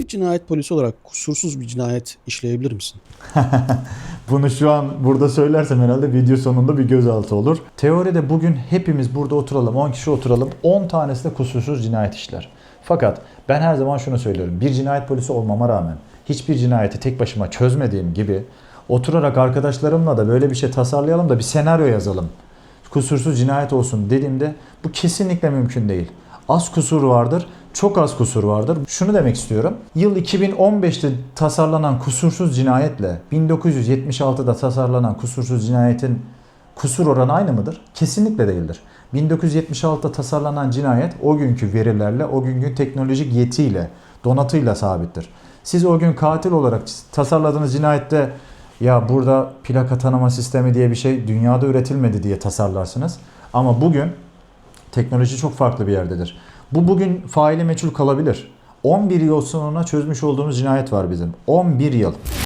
Bir cinayet polisi olarak kusursuz bir cinayet işleyebilir misin? Bunu şu an burada söylersem herhalde video sonunda bir gözaltı olur. Teoride bugün hepimiz burada oturalım, 10 kişi oturalım, 10 tanesi de kusursuz cinayet işler. Fakat ben her zaman şunu söylüyorum. Bir cinayet polisi olmama rağmen hiçbir cinayeti tek başıma çözmediğim gibi oturarak arkadaşlarımla da böyle bir şey tasarlayalım da bir senaryo yazalım. Kusursuz cinayet olsun dediğimde bu kesinlikle mümkün değil. Az kusur vardır, çok az kusur vardır. Şunu demek istiyorum. Yıl 2015'te tasarlanan kusursuz cinayetle 1976'da tasarlanan kusursuz cinayetin kusur oranı aynı mıdır? Kesinlikle değildir. 1976'da tasarlanan cinayet o günkü verilerle, o günkü teknolojik yetiyle, donatıyla sabittir. Siz o gün katil olarak tasarladığınız cinayette ya burada plaka tanıma sistemi diye bir şey dünyada üretilmedi diye tasarlarsınız. Ama bugün teknoloji çok farklı bir yerdedir. Bu bugün faili meçhul kalabilir. 11 yıl sonra çözmüş olduğumuz cinayet var bizim. 11 yıl.